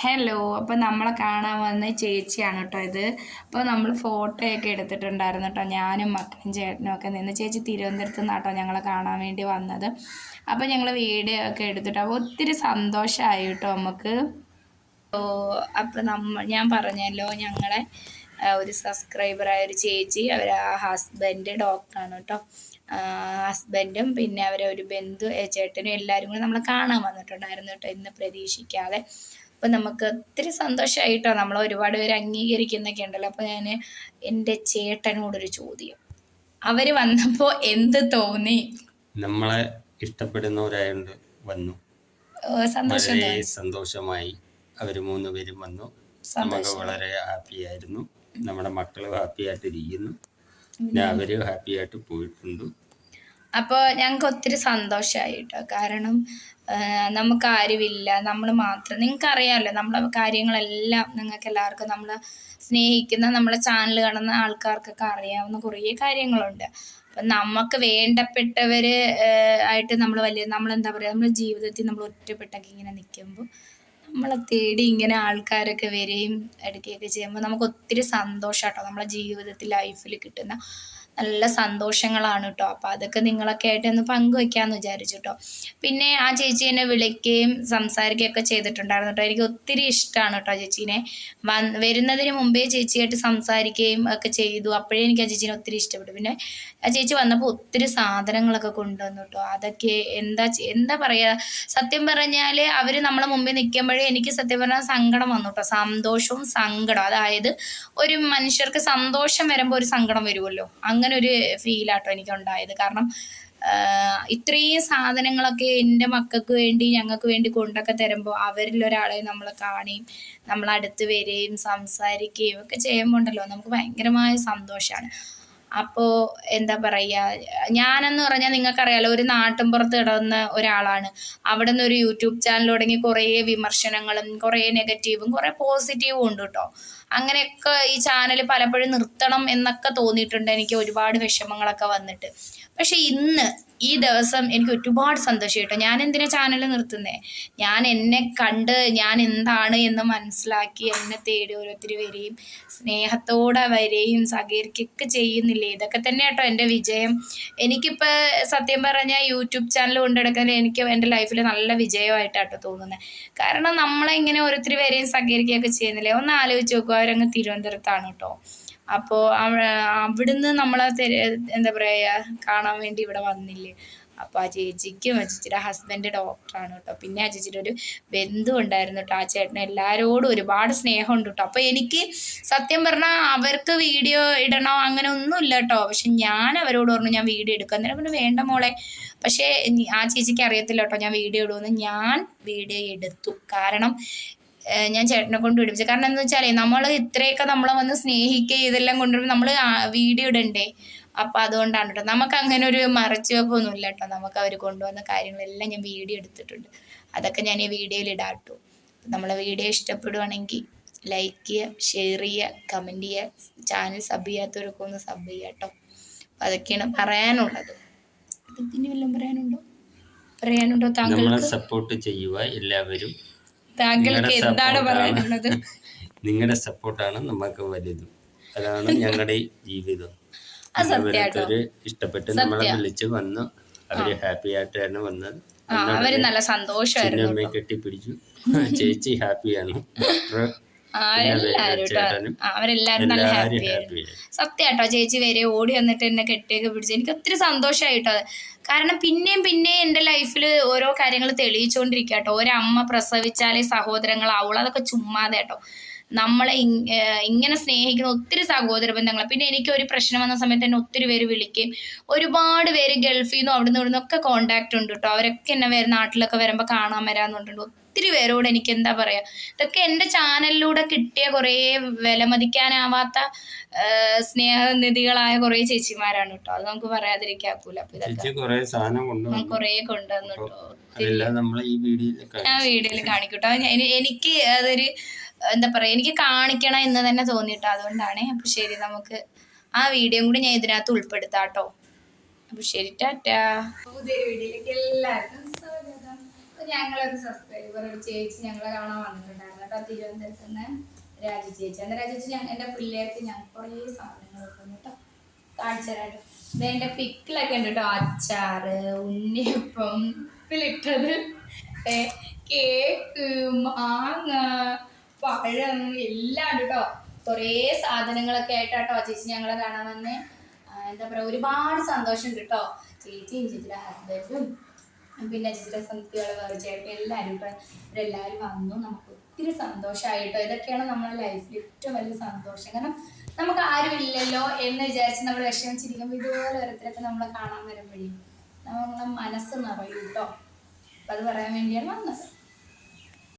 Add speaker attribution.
Speaker 1: Hello അപ്പോൾ നമ്മളെ കാണാൻ വന്ന ചേച്ചിയാണ് കേട്ടോ ഇത്. അപ്പോൾ നമ്മൾ ഫോട്ടോയൊക്കെ എടുത്തിട്ടുണ്ടായിരുന്നു കേട്ടോ ഞാനും മക്കളും ചേട്ടനും ഒക്കെ നിന്ന്. ചേച്ചി തിരുവനന്തപുരത്ത് നിന്നാണ് കേട്ടോ ഞങ്ങളെ കാണാൻ വേണ്ടി വന്നത്. അപ്പോൾ ഞങ്ങൾ വീഡിയോ ഒക്കെ എടുത്തിട്ട് അപ്പോൾ ഒത്തിരി സന്തോഷമായി കേട്ടോ നമുക്ക് അപ്പോൾ നമ്മ ഞാൻ പറഞ്ഞല്ലോ ഞങ്ങളെ ഒരു സബ്സ്ക്രൈബറായ ഒരു ചേച്ചി അവർ ആ ഹസ്ബൻഡ് ഡോക്ടറാണ് കേട്ടോ ഹസ്ബൻഡും പിന്നെ അവരെ ഒരു ബന്ധു ചേട്ടനും എല്ലാവരും കൂടി നമ്മളെ കാണാൻ വന്നിട്ടുണ്ടായിരുന്നു കേട്ടോ ഇന്ന് പ്രതീക്ഷിക്കാതെ. അപ്പം നമുക്ക് ഒത്തിരി സന്തോഷമായിട്ടോ നമ്മൾ ഒരുപാട് പേര് അംഗീകരിക്കുന്നൊക്കെ ഉണ്ടല്ലോ. അപ്പോൾ ഞാൻ എന്റെ ചേട്ടനോടൊരു ചോദ്യം. അവർ വന്നപ്പോൾ എന്ത് തോന്നി?
Speaker 2: നമ്മളെ ഇഷ്ടപ്പെടുന്നവരായുണ്ട് വന്നു.
Speaker 1: സന്തോഷം
Speaker 2: സന്തോഷമായി അവർ മൂന്ന് പേരും വന്നു. നമുക്ക് വളരെ ഹാപ്പി ആയിരുന്നു. നമ്മുടെ മക്കളും ഹാപ്പി ആയിട്ടിരിക്കുന്നു. പിന്നെ അവരും ഹാപ്പി ആയിട്ട് പോയിട്ടുണ്ട്.
Speaker 1: അപ്പോൾ ഞങ്ങൾക്ക് ഒത്തിരി സന്തോഷമായി കേട്ടോ കാരണം നമുക്ക് ആരുമില്ല നമ്മൾ മാത്രം. നിങ്ങൾക്ക് അറിയാമല്ലോ നമ്മളെ കാര്യങ്ങളെല്ലാം നിങ്ങൾക്ക് എല്ലാവർക്കും നമ്മൾ സ്നേഹിക്കുന്ന നമ്മളെ ചാനൽ കാണുന്ന ആൾക്കാർക്കൊക്കെ അറിയാവുന്ന കുറേ കാര്യങ്ങളുണ്ട്. അപ്പം നമുക്ക് വേണ്ടപ്പെട്ടവർ ആയിട്ട് നമ്മൾ വലിയ നമ്മളെന്താ പറയുക നമ്മുടെ ജീവിതത്തിൽ നമ്മൾ ഒറ്റപ്പെട്ടൊക്കെ ഇങ്ങനെ നിൽക്കുമ്പോൾ നമ്മളെ തേടി ഇങ്ങനെ ആൾക്കാരൊക്കെ വരികയും എടുക്കുകയൊക്കെ ചെയ്യുമ്പോൾ നമുക്ക് ഒത്തിരി സന്തോഷം കേട്ടോ നമ്മളെ ജീവിതത്തിൽ ലൈഫിൽ കിട്ടുന്ന നല്ല സന്തോഷങ്ങളാണ് കേട്ടോ അപ്പോൾ അതൊക്കെ നിങ്ങളൊക്കെ ആയിട്ട് ഒന്ന് പങ്കുവെക്കാന്ന് വിചാരിച്ചു കേട്ടോ പിന്നെ ആ ചേച്ചി എന്നെ വിളിക്കുകയും സംസാരിക്കുകയൊക്കെ ചെയ്തിട്ടുണ്ടായിരുന്നു കേട്ടോ എനിക്ക് ഒത്തിരി ഇഷ്ടമാണ് കേട്ടോ ചേച്ചീനെ. വന്ന് വരുന്നതിന് മുമ്പേ ചേച്ചിയായിട്ട് സംസാരിക്കുകയും ഒക്കെ ചെയ്തു. അപ്പോഴേ എനിക്ക് ആ ചേച്ചീനെ ഒത്തിരി ഇഷ്ടപ്പെട്ടു. പിന്നെ ആ ചേച്ചി വന്നപ്പോൾ ഒത്തിരി സാധനങ്ങളൊക്കെ കൊണ്ടുവന്നു കേട്ടോ അതൊക്കെ എന്താ എന്താ പറയുക സത്യം പറഞ്ഞാൽ അവർ നമ്മളെ മുമ്പിൽ നിൽക്കുമ്പോഴേ എനിക്ക് സത്യം പറഞ്ഞാൽ സങ്കടം വന്നു കേട്ടോ സന്തോഷവും സങ്കടം. അതായത് ഒരു മനുഷ്യർക്ക് സന്തോഷം വരുമ്പോൾ ഒരു സങ്കടം വരുമല്ലോ അങ്ങനെ ഒരു ഫീലാട്ടോ എനിക്ക് ഉണ്ടായത് കാരണം ഇത്രയും സാധനങ്ങളൊക്കെ എന്റെ മക്കൾക്ക് വേണ്ടി ഞങ്ങൾക്ക് വേണ്ടി കൊണ്ടൊക്കെ തരുമ്പോൾ അവരിൽ ഒരാളെ നമ്മൾ കാണുകയും നമ്മളടുത്ത് വരികയും സംസാരിക്കുകയും ഒക്കെ ചെയ്യുമ്പോൾ ഉണ്ടല്ലോ നമുക്ക് ഭയങ്കരമായ സന്തോഷമാണ് അപ്പോൾ എന്താ പറയുക ഞാനെന്ന് പറഞ്ഞാൽ നിങ്ങൾക്കറിയാലോ ഒരു നാട്ടിൻപുറത്ത് കിടന്ന ഒരാളാണ്. അവിടെ നിന്ന് ഒരു യൂട്യൂബ് ചാനൽ തുടങ്ങി കുറേ വിമർശനങ്ങളും കുറേ നെഗറ്റീവും കുറേ പോസിറ്റീവും ഉണ്ട് കേട്ടോ. അങ്ങനെയൊക്കെ ഈ ചാനൽ പലപ്പോഴും നിർത്തണം എന്നൊക്കെ തോന്നിയിട്ടുണ്ട് എനിക്ക് ഒരുപാട് വിഷമങ്ങളൊക്കെ വന്നിട്ട്. പക്ഷെ ഇന്ന് ഈ ദിവസം എനിക്ക് ഒരുപാട് സന്തോഷം കേട്ടോ. ഞാൻ എന്തിനാ ചാനൽ നിർത്തുന്നേ? ഞാൻ എന്നെ കണ്ട് ഞാൻ എന്താണ് എന്ന് മനസ്സിലാക്കി എന്നെ തേടി ഓരോരുത്തർ വരികയും സ്നേഹത്തോടെ വരികയും സഹകരിക്കുകയൊക്കെ ചെയ്യുന്നില്ലേ ഇതൊക്കെ തന്നെ കേട്ടോ എന്റെ വിജയം. എനിക്കിപ്പോൾ സത്യം പറഞ്ഞാൽ യൂട്യൂബ് ചാനൽ കൊണ്ടെടുക്കുന്നതിൽ എനിക്ക് എന്റെ ലൈഫിൽ നല്ല വിജയമായിട്ടാട്ടോ തോന്നുന്നത് കാരണം നമ്മളെ ഇങ്ങനെ ഓരോരുത്തർ വരെയും സഹകരിക്കുകയൊക്കെ ചെയ്യുന്നില്ലേ? ഒന്ന് ആലോചിച്ച് നോക്കുക അവരങ്ങ് തിരുവനന്തപുരത്താണ് കേട്ടോ അപ്പോൾ അവിടുന്ന് നമ്മളെ എന്താ പറയുക കാണാൻ വേണ്ടി ഇവിടെ വന്നില്ലേ? അപ്പോൾ ആ ചേച്ചിക്കും ചേച്ചിയുടെ ഹസ്ബൻഡ് ഡോക്ടറാണ് കേട്ടോ പിന്നെ ആ ചേച്ചിയുടെ ഒരു ബന്ധു ഉണ്ടായിരുന്നു കേട്ടോ ആ ചേട്ടന് എല്ലാവരോടും ഒരുപാട് സ്നേഹമുണ്ട് കേട്ടോ അപ്പോൾ എനിക്ക് സത്യം പറഞ്ഞാൽ അവർക്ക് വീഡിയോ ഇടണോ അങ്ങനെ ഒന്നുമില്ല കേട്ടോ പക്ഷെ ഞാൻ അവരോട് പറഞ്ഞു ഞാൻ വീഡിയോ എടുക്കുക അന്നേരം പിന്നെ വേണ്ട മോളെ. പക്ഷേ ആ ചേച്ചിക്ക് അറിയത്തില്ല കേട്ടോ ഞാൻ വീഡിയോ ഇടുമെന്ന് ഞാൻ വീഡിയോ എടുത്തു. കാരണം ഞാൻ ചേട്ടനെ കൊണ്ട് പിടിപ്പിച്ചു കാരണം എന്താ വെച്ചാലേ നമ്മൾ ഇത്രയൊക്കെ നമ്മളെ വന്ന് സ്നേഹിക്കുക ഇതെല്ലാം കൊണ്ടുവരുമ്പോൾ നമ്മൾ വീഡിയോ ഇടണ്ടേ? അപ്പം അതുകൊണ്ടാണ് കേട്ടോ നമുക്ക് അങ്ങനെ ഒരു മറച്ചു വെപ്പൊന്നുമില്ല കേട്ടോ നമുക്ക് അവർ കൊണ്ടുവന്ന കാര്യങ്ങളെല്ലാം ഞാൻ വീഡിയോ എടുത്തിട്ടുണ്ട്. അതൊക്കെ ഞാൻ ഈ വീഡിയോയിൽ ഇടാം കേട്ടോ നമ്മളെ വീഡിയോ ഇഷ്ടപ്പെടുവാണെങ്കിൽ ലൈക്ക് ചെയ്യുക ഷെയർ ചെയ്യുക കമന്റ് ചെയ്യുക ചാനൽ സബ് ചെയ്യാത്തവരൊക്കെ ഒന്ന് സബ് ചെയ്യുക കേട്ടോ അപ്പം അതൊക്കെയാണ് പറയാനുള്ളത്. വല്ലതും പറയാനുണ്ടോ? പറയാനുണ്ടോ
Speaker 2: നമ്മളെ
Speaker 1: താങ്കൾക്ക്
Speaker 2: സപ്പോർട്ട് ചെയ്യുക എല്ലാവരും.
Speaker 1: താങ്കൾക്ക്
Speaker 2: നിങ്ങളുടെ
Speaker 1: എന്താണ് പറയാനുള്ളത്?
Speaker 2: നിങ്ങളുടെ സപ്പോർട്ടാണ് നമുക്ക് വലുത്. അതാണ് ഞങ്ങളുടെ ജീവിതം. ഓരോരുത്തര് ഇഷ്ടപ്പെട്ട് നമ്മളെ വിളിച്ച് വന്നു. അവർ ഹാപ്പി ആയിട്ടാണ് വന്നത്.
Speaker 1: അവർ നല്ല സന്തോഷമായിരുന്നു
Speaker 2: കെട്ടിപ്പിടിച്ചു. ചേച്ചി ഹാപ്പിയാണ്.
Speaker 1: അവരെല്ലാരും നല്ല
Speaker 2: ഹാപ്പിയായിരുന്നു
Speaker 1: സത്യാട്ടോ ചേച്ചി വരെ ഓടി വന്നിട്ട് എന്നെ കെട്ടിയൊക്കെ പിടിച്ചു എനിക്ക് ഒത്തിരി സന്തോഷമായിട്ടോ കാരണം പിന്നെയും പിന്നെയും എന്റെ ലൈഫിൽ ഓരോ കാര്യങ്ങൾ തെളിയിച്ചുകൊണ്ടിരിക്കുക കേട്ടോ ഒരമ്മ പ്രസവിച്ചാലേ സഹോദരങ്ങളാവുള്ളൂ അതൊക്കെ ചുമ്മാതെ കേട്ടോ നമ്മളെ ഇങ്ങനെ സ്നേഹിക്കുന്ന ഒത്തിരി സഹോദര ബന്ധങ്ങൾ പിന്നെ എനിക്ക് ഒരു പ്രശ്നം വന്ന സമയത്ത് എന്നെ ഒത്തിരി പേര് വിളിക്കും. ഒരുപാട് പേര് ഗൾഫിൽ നിന്നും അവിടെ നിന്ന് ഇവിടെ നിന്നൊക്കെ കോണ്ടാക്ട് ഉണ്ട് കേട്ടോ അവരൊക്കെ എന്നെ വരും നാട്ടിലൊക്കെ വരുമ്പോൾ കാണാൻ വരാമെന്നുണ്ട് ഒത്തിരി പേരോട് എനിക്ക് എന്താ പറയാ ഇതൊക്കെ എന്റെ ചാനലിലൂടെ കിട്ടിയ കുറേ വിലമതിക്കാനാവാത്ത സ്നേഹനിധികളായ കുറേ ചേച്ചിമാരാണ് കേട്ടോ അത് നമുക്ക് പറയാതിരിക്കാക്കൂല. അപ്പൊ
Speaker 2: കുറെ കൊണ്ടുവന്നു.
Speaker 1: കേട്ടോ ഞാൻ വീഡിയോയിൽ കാണിക്കൂട്ടോ. എനിക്ക് അതൊരു എന്താ പറയാ എനിക്ക് കാണിക്കണം എന്ന് തന്നെ തോന്നിട്ടോ അതുകൊണ്ടാണ്. അപ്പൊ ശരി നമുക്ക് ആ വീഡിയോ കൂടി ഞാൻ ഇതിനകത്ത് ഉൾപ്പെടുത്താം കേട്ടോ അപ്പൊ ശരി ടാറ്റാ. ഞങ്ങളൊരു സബ്സ്ക്രൈബർ ഒരു ചേച്ചി ഞങ്ങളെ കാണാൻ വന്നിട്ടുണ്ടായിരുന്നു. കേട്ടോ തിരുവനന്തപുരത്ത് നിന്ന് രാജു ചേച്ചി. എന്താ രാജു ചേച്ചി എന്റെ പിള്ളേർക്ക് ഞാൻ കുറേ സാധനങ്ങൾ കേട്ടോ. കാണിച്ചു തരാം എന്റെ ഉണ്ട് കേട്ടോ. അച്ചാറ് ഉണ്ണിയപ്പം ഉപ്പിലിട്ടത്. കേക്ക് മാങ്ങ പഴം എല്ലാം കേട്ടോ കുറേ സാധനങ്ങളൊക്കെ ആയിട്ടാട്ടോ ചേച്ചി ഞങ്ങളെ കാണാൻ വന്ന്. എന്താ പറയുക ഒരുപാട് സന്തോഷമുണ്ട് കേട്ടോ ചേച്ചിയും ചേച്ചിയുടെ ഹസ്ബൻഡും പിന്നെ ചേച്ചിയുടെ സംസ്കൃതികൾ ചേട്ടൻ എല്ലാവരും ഇവരെല്ലാവരും വന്നു. നമുക്ക് ഒത്തിരി സന്തോഷമായിട്ടോ ഇതൊക്കെയാണ് നമ്മുടെ ലൈഫിൽ ഏറ്റവും വലിയ സന്തോഷം. കാരണം നമുക്ക് ആരുമില്ലല്ലോ എന്ന് വിചാരിച്ച് നമ്മൾ വിഷമിച്ചിരിക്കുമ്പോൾ ഇതുപോലെ ഓരോരുത്തരൊക്കെ നമ്മളെ കാണാൻ വരുമ്പോഴേ നമ്മളെ മനസ്സ് നിറയും കേട്ടോ അപ്പം അത് പറയാൻ വേണ്ടിയാണ് വന്നത്.